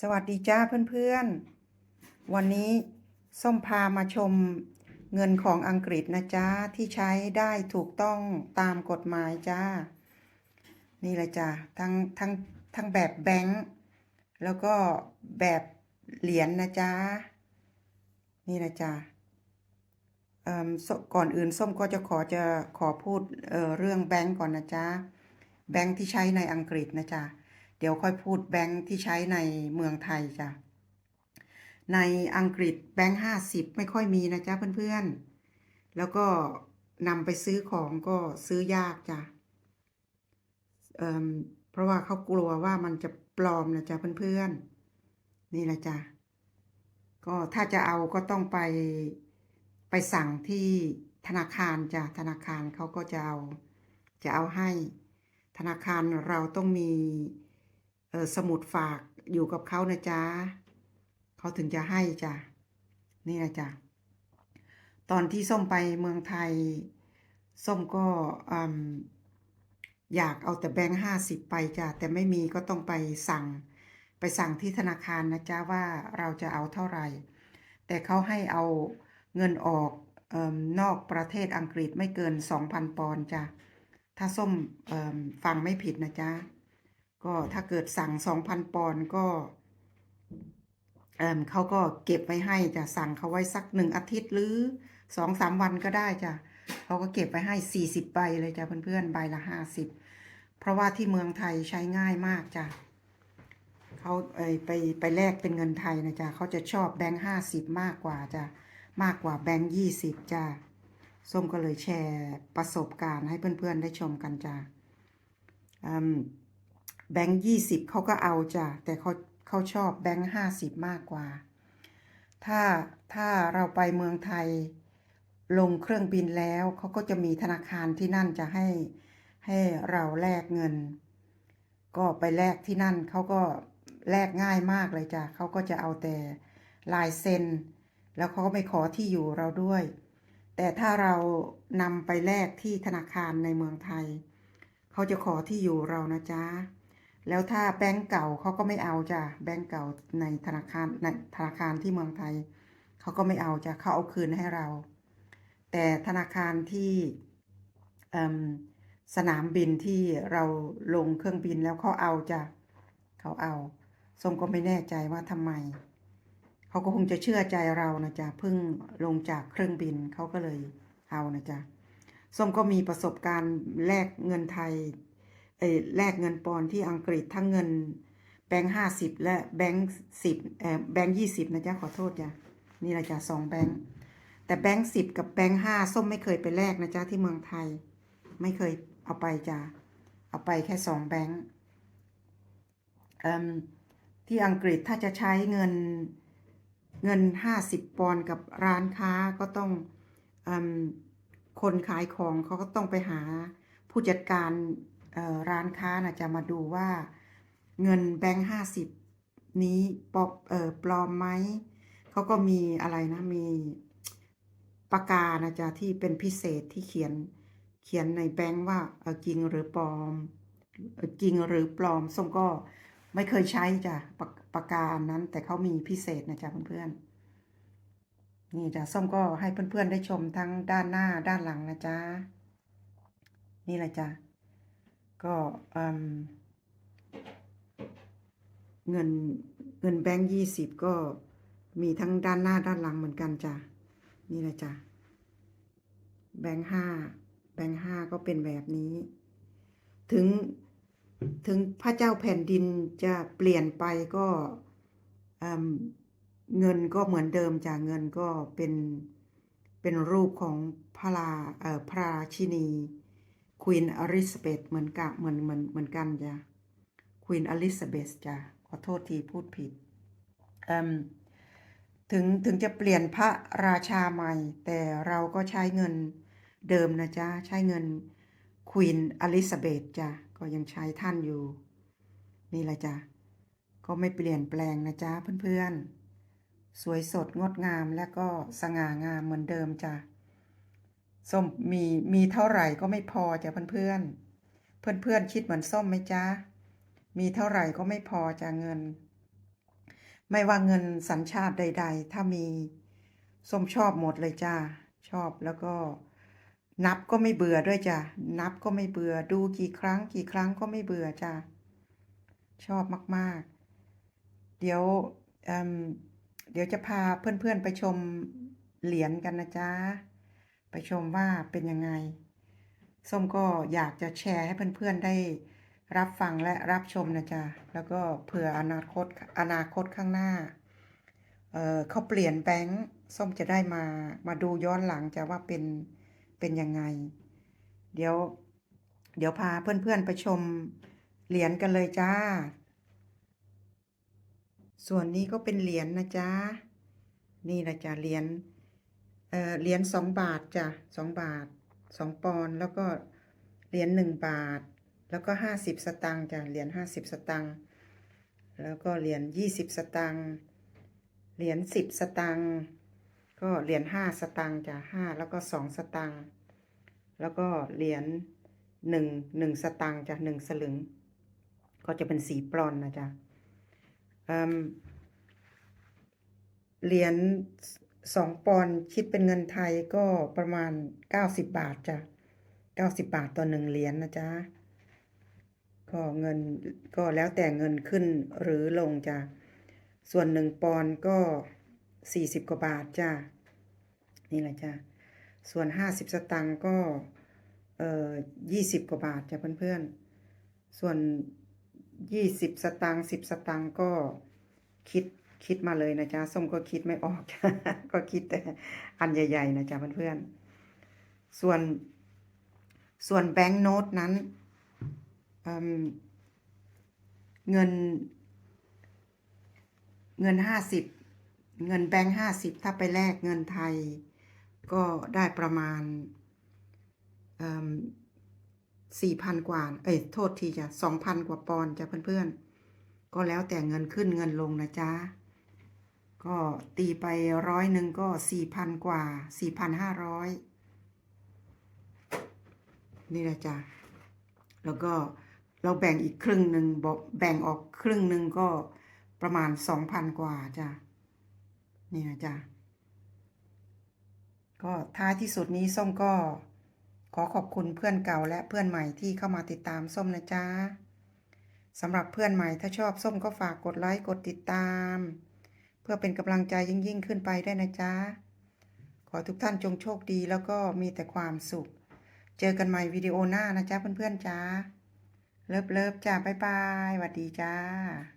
สวัสดีจ้าเพื่อนๆ วันนี้ส้มพามาชมเงินของอังกฤษนะจ้าที่ใช้ได้ถูกต้องตามกฎหมายจ้า นี่แหละจ้าทั้งทั้งทั้งแบบแบงค์แล้วก็แบบเหรียญนะจ้านี่แหละจ้าก่อนอื่นส้มก็จะขอจะขอพูดเเรื่องแบงก์ก่อนนะจ๊ะแบงก์ที่ใช้ในอังกฤษนะจ๊ะ ดี๋ยวค่อยพูดแบงก์ที่ใช้ในเมืองไทยจ้ะ ในอังกฤษแบงก์ห้าสิบไม่ค่อยมีนะจ๊ะเพื่อนๆ แล้วก็นำไปซื้อของก็ซื้อยากจ้ะเเพราะว่าเขากลัวว่ามันจะปลอมนะจ๊ะเพื่อนๆ นี่แหละจ้ะ ก็ถ้าจะเอาก็ต้องไปไปสั่งที่ธนาคารจ้ะ ธนาคารเขาก็จะเอาจะเอาให้ ธนาคารเราต้องมี สมุดฝากอยู่กับเขานะจ๊ะเขาถึงจะให้จ้ะนี่นะจ๊ะตอนที่ส้มไปเมืองไทย ส้มก็อืมอยากเอาแต่แบงค์ห้าสิบไปจ้ะแต่ไม่มีก็ต้องไปสั่งไปสั่งที่ธนาคารนะจ๊ะว่าเราจะเอาเท่าไหร่ แต่เขาให้เอาเงินออกเอนอกประเทศอังกฤษไม่เกิน 2,000 ปอนด์จ้ะถ้าส้มเอิ่มฟังไม่ผิดนะจ๊ะ ก็ถ้าเกิดสั่ง2,000ปอนด์ก็เอิ่มเขาก็เก็บไว้ให้จะสั่งเขาไว้สักหนึ่งอาทิตย์หรือสองสามวันก็ได้จ้ะเขาก็เก็บไว้ให้40ใบเลยจ้ะเพื่อนๆใบละ50เพราะว่าที่เมืองไทยใช้ง่ายมากจ้ะเขาเอยไปไปแลกเป็นเงินไทยนะจ๊ะเขาจะชอบแบงค์ห้าสิบมากกว่าจ้ะมากกว่าแบงค์ยี่สิบจ้ะส้มก็เลยแชร์ประสบการณ์ให้เพื่อนๆได้ชมกันจ้ะอืม แบงค์ยี่สิบเขาก็เอาจ้ะแต่เขาเขาชอบแบงค์ห้าสิบมากกว่า ถ้าถ้าเราไปเมืองไทยลงเครื่องบินแล้วเขาก็จะมีธนาคารที่นั่นจะให้ให้เราแลกเงิน ก็ไปแลกที่นั่นเขาก็แลกง่ายมากเลยจ้ะเขาก็จะเอาแต่ลายเซ็น แล้วเขาก็ไม่ขอที่อยู่เราด้วย แต่ถ้าเรานำไปแลกที่ธนาคารในเมืองไทย เขาจะขอที่อยู่เรานะจ๊ะ แล้วถ้าแบงก์เก่าเขาก็ไม่เอาจ้ะแบงก์เก่าในธนาคารในธนาคารที่เมืองไทยเขาก็ไม่เอาจ้ะเขาเอาคืนให้เรา แต่ธนาคารที่สนามบินที่เราลงเครื่องบินแล้วเขาเอาจ้ะเขาเอาส้มก็ไม่แน่ใจว่าทำไมเขาก็คงจะเชื่อใจเรานะจ๊ะเพิ่งลงจากเครื่องบินเขาก็เลยเอานะจ๊ะส้มก็มีประสบการณ์แลกเงินไทย แลกเงินปอนที่อังกฤษทั้งเงินแบงค์ห้าสิบและแบงค์สิบเอ่อแบงค์ยี่สิบนะจ๊ะขอโทษจ้ะนี่แหละจ้ะสองแบงค์แต่แบงค์สิบกับแบงค์ห้าส้มไม่เคยไปแลกนะจ๊ะที่เมืองไทย ไม่เคยเอาไปจ้ะเอาไปแค่สองแบงค์ที่อังกฤษถ้าจะใช้เงินเงิน50ปอนกับร้านค้าก็ต้องอคนขายของเขาก็ต้องไปหาผู้จัดการ ร้านค้านะจะมาดูว่าเงินแบงค์ห้าสิบนี้ปลอมเออปลอมไหมเขาก็มีอะไรนะมีปากกานะจ๊ะที่เป็นพิเศษที่เขียนเขียนในแบงค์ว่าเออจริงหรือปลอมจริงหรือปลอมส้มก็ไม่เคยใช้จ้ะปากปากกาอันนั้น แต่เขามีพิเศษนะจ๊ะเพื่อนๆนี่จ้ะส้มก็ให้เพื่อนๆได้ชมทั้งด้านหน้าด้านหลังนะจ๊ะนี่แหละจ้ะ ก็เงินเงินแบงค์ยี่สิบก็มีทั้งด้านหน้าด้านหลังเหมือนกันจ้ะนี่แหละจ้ะแบงค์ห้าแบงค์ห้าก็เป็นแบบนี้ ถึงถึงพระเจ้าแผ่นดินจะเปลี่ยนไปก็เงินก็เหมือนเดิมจ้ะเงินก็เป็นเป็นรูปของพระราเอ่อพระราชินี ควีนอลิซาเบธเหมือนกับเหมือนเหมือนเหมือนกันจ้ะควีนอลิซาเบธจ้ะขอโทษทีพูดผิดถึงถึงจะเปลี่ยนพระราชาใหม่ แต่เราก็ใช้เงินเดิมนะจ๊ะ ใช้เงินควีนอลิซาเบธจ้ะก็ยังใช้ท่านอยู่ นี่แหละจ้ะก็ไม่เปลี่ยนแปลงนะจ๊ะเพื่อนๆ สวยสดงดงามและก็สง่างามเหมือนเดิมจ้ะ ส้มมีมีเท่าไหร่ก็ไม่พอจ้ะเพื่อนๆ เพื่อนๆคิดเหมือนส้มไหมจ๊ะ มีเท่าไหร่ก็ไม่พอจ้ะเงิน ไม่ว่าเงินสัญชาติใด ๆ ถ้ามีส้มชอบหมดเลยจ้าชอบแล้วก็ นับก็ไม่เบื่อด้วยจ้ะนับก็ไม่เบื่อดูกี่ครั้ง กี่ครั้งก็ไม่เบื่อจ้าชอบมากๆ เดี๋ยวเเดี๋ยวจะพาเพื่อนๆไปชมเหรียญกันนะจ๊ะ ไปชมว่าเป็นยังไง ส้มก็อยากจะแชร์ให้เพื่อนๆได้รับฟังและรับชมนะจ๊ะ แล้วก็เผื่ออนาคตอนาคตข้างหน้าเเขาเปลี่ยนแบงค์ส้มจะได้มามาดูย้อนหลังจะว่าเป็นเป็นยังไง เดี๋ยว เดี๋ยวพาเพื่อนๆไปชมเหรียญกันเลยจ้า ส่วนนี้ก็เป็นเหรียญนะจ๊ะ นี่นะจ๊ะเหรียญ เหรียญสองบาทจ้ะสองบาทสองปอนแล้วก็เหรียญหนึ่งบาท แล้วก็ห้าสิบสตางค์จ้ะเหรียญห้าสิบสตางค์แล้วก็เหรียญยี่สิบสตางค์เหรียญสิบสตางค์ก็เหรียญห้าสตางค์จ้ะห้าแล้วก็สองสตางค์แล้วก็เหรียญหนึ่งหนึ่งสตางค์จ้ะหนึ่งสลึง ก็จะเป็นสีปลอนนะจ๊ะเหรียญ สองปอนด์คิดเป็นเงินไทยก็ประมาณเก้าสิบบาทจ้ะเก้าสิบบาทต่อหนึ่งเหรียญนะจ๊ะก็เงินก็แล้วแต่เงินขึ้นหรือลงจ้ะส่วนหนึ่งปอนด์ก็สี่สิบกว่าบาทจ้ะนี่แหละจ้ะส่วนห้าสิบสตางค์ก็เอ่อยี่สิบกว่าบาทจ้ะเพื่อนๆ ส่วนยี่สิบสตางค์สิบสตางค์ก็คิด คิดมาเลยนะจ๊ะส้มก็คิดไม่ออก ก็คิดแต่อันใหญ่ ๆ นะจ๊ะเพื่อนๆส่วนส่วนแบงก์โน้ตนั้นเเงิน เงินห้าสิบเงินแบงค์ห้าสิบถ้าไปแลกเงินไทย ก็ได้ประมาณสี่พันกว่า เอ้ยโทษทีจ้ะสองพันกว่าปอนด์จ้ะเพื่อนๆ ก็แล้วแต่เงินขึ้นเงินลงนะจ๊ะ ก็ตีไปร้อยหนึ่งก็สี่พันกว่าสี่พันห้าร้อยนี่แหละจ้ะแล้วก็เราแบ่งอีกครึ่งหนึ่งบอกแบ่งออกครึ่งหนึ่งก็ประมาณสองพันกว่าจ้ะนี่นะจ๊ะก็ท้ายที่สุดนี้ส้มก็ขอขอบคุณเพื่อนเก่าและเพื่อนใหม่ที่เข้ามาติดตามส้มนะจ๊ะสำหรับเพื่อนใหม่ถ้าชอบส้มก็ฝากกดไลค์กดติดตาม เพื่อเป็นกำลังใจยิ่งยิ่งขึ้นไปได้นะจ๊ะ ขอทุกท่านจงโชคดีแล้วก็มีแต่ความสุข เจอกันใหม่วิดีโอหน้านะจ๊ะเพื่อนๆจ้าเลิฟเลิฟจ้าบ๊ายบายสวัสดีจ้า